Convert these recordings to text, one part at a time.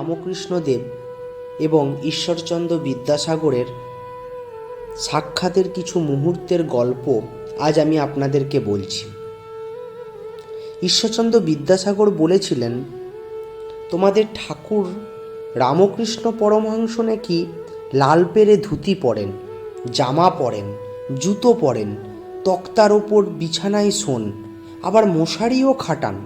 রামকৃষ্ণদেব এবং ঈশ্বরচন্দ্র বিদ্যাসাগরের সাক্ষাতের কিছু মুহূর্তের গল্প আজ আমি আপনাদেরকে বলছি। ঈশ্বরচন্দ্র বিদ্যাসাগর বলেছিলেন, তোমাদের ঠাকুর রামকৃষ্ণ পরমহংস নাকি লাল পেরে ধুতি পরেন, জামা পরেন, জুতো পরেন, তক্তার ওপর বিছানায় শোন, আবার মশারিও খাটান।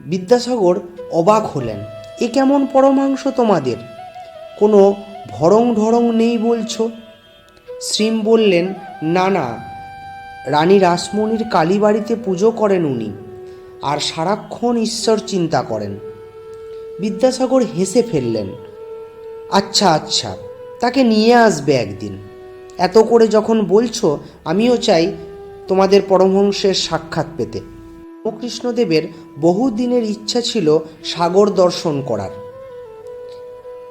বিদ্যাসাগর অবাক হলেন। এ কেমন পরমাংশ তোমাদের? কোনো ভরং ঢরং নেই বলছো? শ্রীম বললেন, না না। রানী রাসমণির কালীবাড়িতে পুজো করেন উনি আর সারাক্ষণ ঈশ্বর চিন্তা করেন। বিদ্যাসাগর হেসে ফেললেন আচ্ছা আচ্ছা তাকে নিয়ে আসবে একদিন। এত করে যখন বলছো, আমিও চাই তোমাদের পরমহংসের সাক্ষাৎ পেতে। রামকৃষ্ণদেবের বহুদিনের ইচ্ছা ছিল সাগর দর্শন করার।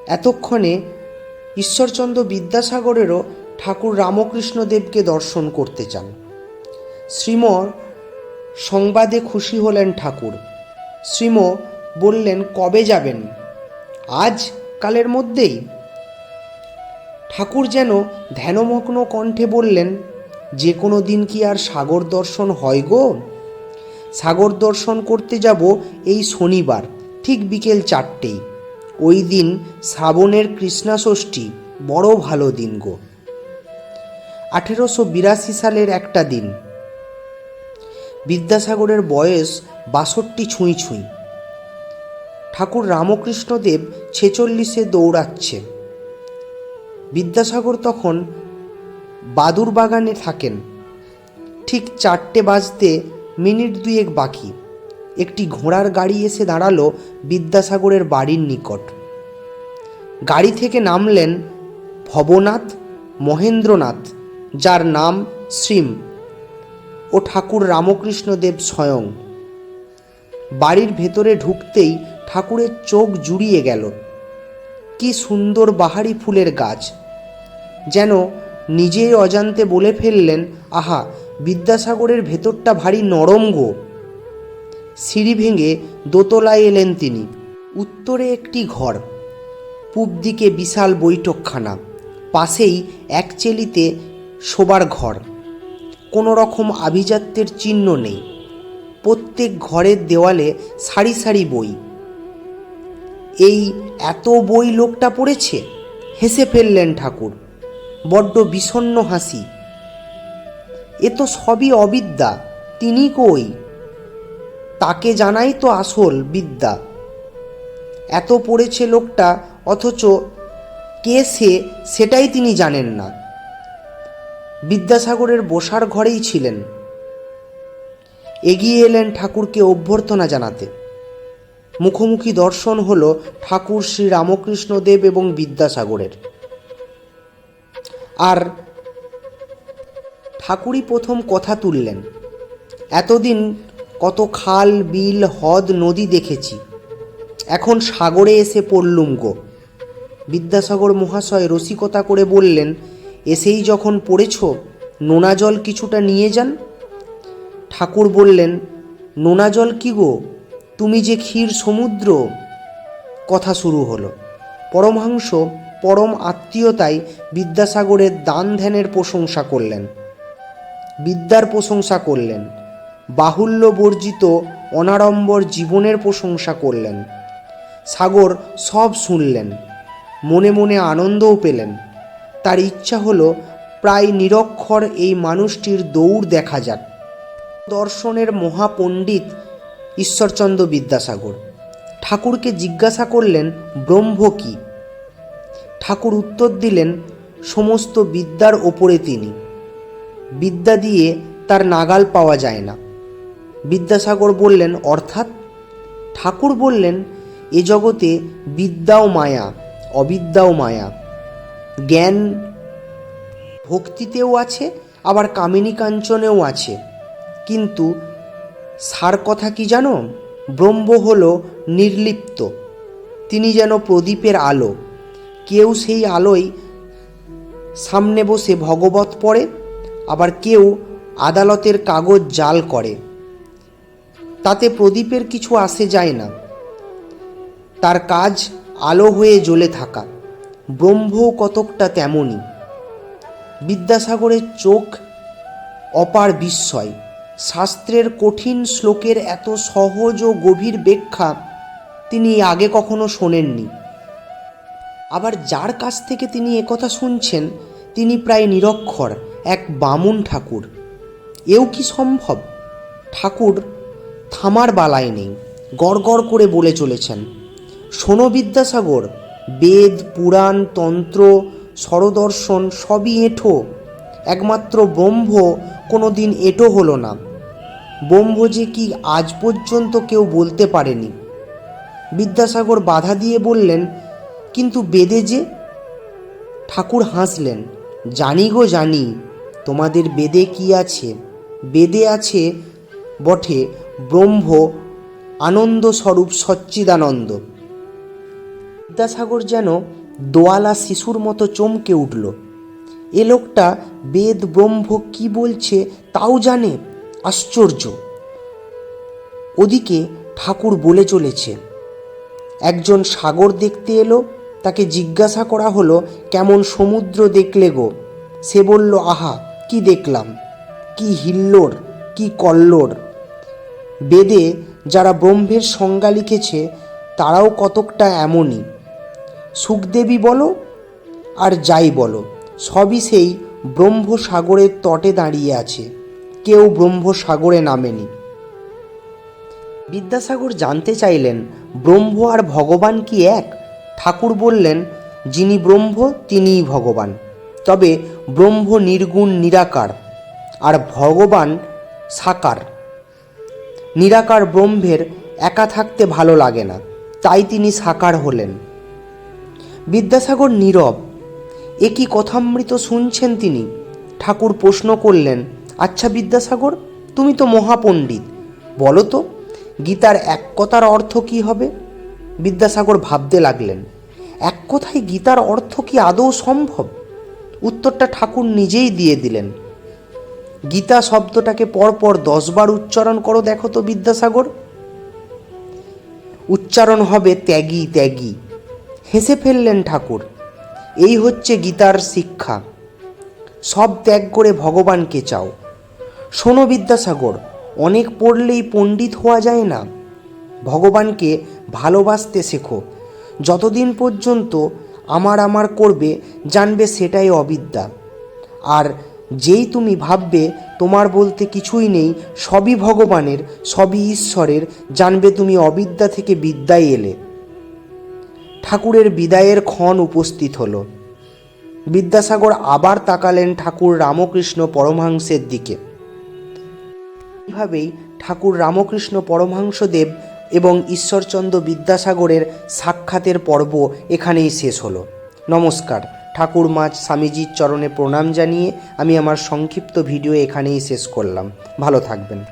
এতক্ষণে ঈশ্বরচন্দ্র বিদ্যাসাগরেরও ঠাকুর রামকৃষ্ণদেবকে দর্শন করতে চান। শ্রীমর সংবাদে খুশি হলেন ঠাকুর। শ্রীম বললেন, কবে যাবেন? আজ? কালের মধ্যেই? ঠাকুর যেন ধ্যানমগ্ন কণ্ঠে বললেন, যে কোনো দিন কি আর সাগর দর্শন হয় গো? সাগর দর্শন করতে যাব এই শনিবার, ঠিক বিকেল চারটেই। ওই দিন শ্রাবণের কৃষ্ণা ষষ্ঠী বড় ভালো দিন গো। আঠেরোশো বিরাশি সালের একটা দিন। বিদ্যাসাগরের বয়স বাষট্টি ছুঁই ছুঁই। ঠাকুর রামকৃষ্ণদেব ছেচল্লিশে দৌড়াচ্ছে। বিদ্যাসাগর তখন বাদুর বাগানে থাকেন। ঠিক চারটে বাজতে মিনিট দুয়েক বাকি। একটি ঘোড়ার গাড়ি এসে দাঁড়াল বিদ্যাসাগরের বাড়ির নিকট। গাড়ি থেকে নামলেন ভবনাথ মহেন্দ্রনাথ, যার নাম শ্রীম ও ঠাকুর রামকৃষ্ণদেব স্বয়ং। বাড়ির ভেতরে ঢুকতেই ঠাকুরের চোখ জুড়িয়ে গেল। কি সুন্দর বাহারি ফুলের গাছ, যেন নিজেই অজান্তে বলে ফেললেন, আহা, বিদ্যাসাগরের ভেতরটা ভারী নরম গো। সিঁড়ি ভেঙে দোতলায় এলেন তিনি। উত্তরে একটি ঘর, পূব দিকে বিশাল বৈঠকখানা, পাশেই একচেলিতে শোবার ঘর। কোনো রকম আভিজাত্যের চিহ্ন নেই। প্রত্যেক ঘরের দেওয়ালে সারি সারি বই। এই এত বই লোকটা পড়েছে? হেসে ফেললেন ঠাকুর। বড্ড বিষণ্ণ হাসি। এ তো সবই অবিদ্যা, তিনি কই? তাকে জানাই তো আসল বিদ্যা। এত পড়েছে লোকটা, অথচ কে সে সেটাই তিনি জানেন না। বিদ্যাসাগরের বসার ঘরেই ছিলেন। এগিয়ে এলেন ঠাকুরকে অভ্যর্থনা জানাতে। মুখোমুখি দর্শন হল ঠাকুর শ্রী রামকৃষ্ণদেব এবং বিদ্যাসাগরের। আর ঠাকুরই প্রথম কথা তুললেন। এতদিন কত খাল, বিল হদ নদী দেখেছি। এখন সাগরে এসে পড়লুম গো। বিদ্যাসাগর মহাশয় রসিকতা করে বললেন, এসেই যখন পড়েছ, নোনা জল কিছুটা নিয়ে যান? ঠাকুর বললেন, নোনা জল কি গো? তুমি যে ক্ষীর সমুদ্র? কথা শুরু হলো। পরমহংস পরম আত্মীয়তায় বিদ্যাসাগরের দান ধ্যানের প্রশংসা করলেন। বিদ্যার প্রশংসা করলেন। বাহুল্য বর্জিত অনাড়ম্বর জীবনের প্রশংসা করলেন। সাগর সব শুনলেন, মনে মনে আনন্দও পেলেন। তার ইচ্ছা হলো প্রায় নিরক্ষর এই মানুষটির দৌড় দেখা যাক। দর্শনের মহাপণ্ডিত ঈশ্বরচন্দ্র বিদ্যাসাগর। ঠাকুরকে জিজ্ঞাসা করলেন, ব্রহ্ম কী? ঠাকুর উত্তর দিলেন, সমস্ত বিদ্যার ওপরে তিনি। বিদ্যা দিয়ে তার নাগাল পাওয়া যায় না। বিদ্যাসাগর বললেন, অর্থাৎ? ঠাকুর বললেন, এ জগতে বিদ্যাও মায়া, অবিদ্যাও মায়া। জ্ঞান ভক্তিতেও আছে, আবার কামিনী কাঞ্চনেও আছে। কিন্তু সার কথা কি জানো? ব্রহ্ম হল নির্লিপ্ত। তিনি যেন প্রদীপের আলো। কেউ সেই আলোয় সামনে বসে ভগবত পড়ে, আবার কেউ আদালতের কাগজ জাল করে। তাতে প্রদীপের কিছু আসে যায় না। তার কাজ আলো হয়ে জ্বলে থাকা। ব্রহ্ম কতকটা তেমনই। বিদ্যাসাগরের চোখ অপার বিস্ময়। শাস্ত্রের কঠিন শ্লোকের এত সহজ ও গভীর ব্যাখ্যা তিনি আগে কখনো শোনেননি। আবার যার কাছ থেকে তিনি একথা শুনছেন, তিনি প্রায় নিরক্ষর, এক বামুন ঠাকুর। এও কি সম্ভব? ঠাকুর থামার বালায় নেই গড় করে বলে চলেছেন, শোনো বিদ্যাসাগর, বেদ, পুরাণ, তন্ত্র, স্বরদর্শন সবই এঁঠো, একমাত্র ব্রহ্ম কোনো দিন এঁটো হলো না। ব্রহ্ম যে কি আজ পর্যন্ত কেউ বলতে পারেনি। বিদ্যাসাগর বাধা দিয়ে বললেন কিন্তু বেদে যে ঠাকুর হাসলেন, জানি গো জানি, তোমাদের বেদে কি আছে? বেদে আছে বটে ব্রহ্ম আনন্দ স্বরূপ সচ্চিদানন্দ। বিদ্যাসাগর যেন দোয়ালা শিশুর মতো চমকে উঠল। এ লোকটা বেদ ব্রহ্ম কি বলছে তাও জানে? আশ্চর্য। ওদিকে ঠাকুর বলে চলেছে, একজন সাগর দেখতে এলো তাকে জিজ্ঞাসা করা হলো, কেমন সমুদ্র দেখলে গো? সে বলল, আহা, কি দেখলাম? কি হিল্লোর, কি কল্লোর? বেদে, যারা ব্রহ্মের সংজ্ঞা লিখেছে, তারাও কতকটা এমনই। সুখদেবী বলো আর যাই বলো, সবই সেই ব্রহ্মসাগরের তটে দাঁড়িয়ে আছে। কেউ ব্রহ্মসাগরে নামেনি। বিদ্যাসাগর জানতে চাইলেন, ব্রহ্ম আর ভগবান কি এক? ঠাকুর বললেন, যিনি ব্রহ্ম, তিনিই ভগবান। তবে ব্রহ্ম নির্গুণ নিরাকার, আর ভগবান সাকার। নিরাকার ব্রহ্মের একা থাকতে ভালো লাগে না, তাই তিনি সাকার হলেন। বিদ্যাসাগর নীরব, এ কি কথামৃত শুনছেন তিনি? ঠাকুর প্রশ্ন করলেন আচ্ছা বিদ্যাসাগর, তুমি তো মহাপণ্ডিত। বলো তো, গীতার এক কথার অর্থ কি হবে? বিদ্যাসাগর ভাবতে লাগলেন, এক কথায় গীতার অর্থ কি আদৌ সম্ভব? উত্তরটা ঠাকুর নিজেই দিয়ে দিলেন। গীতা শব্দটাকে পরপর দশবার উচ্চারণ করো দেখো তো বিদ্যাসাগর। উচ্চারণ হবে ত্যাগী ত্যাগী। হেসে ফেললেন ঠাকুর, এই হচ্ছে গীতার শিক্ষা। সব ত্যাগ করে ভগবানকে চাও। শোনো বিদ্যাসাগর, অনেক পড়লেই পণ্ডিত হওয়া যায় না। ভগবানকে ভালোবাসতে শেখো। যতদিন পর্যন্ত আমার আমার করবে, জানবে সেটাই অবিদ্যা। আর যেই তুমি ভাববে তোমার বলতে কিছুই নেই, সবই ভগবানের, সবই ঈশ্বরের, জানবে তুমি অবিদ্যা থেকে বিদ্যায় এলে। ঠাকুরের বিদায়ের ক্ষণ উপস্থিত হলো। বিদ্যাসাগর আবার তাকালেন ঠাকুর রামকৃষ্ণ পরমহংসের দিকে। এইভাবেই ঠাকুর রামকৃষ্ণ পরমহংসদেব এবং ঈশ্বরচন্দ্র বিদ্যাসাগরের সাক্ষাতের পর্ব এখানেই শেষ হলো। নমস্কার। ঠাকুর মাছ স্বামীজির চরণে প্রণাম জানিয়ে আমি আমার সংক্ষিপ্ত ভিডিও এখানেই শেষ করলাম। ভালো থাকবেন।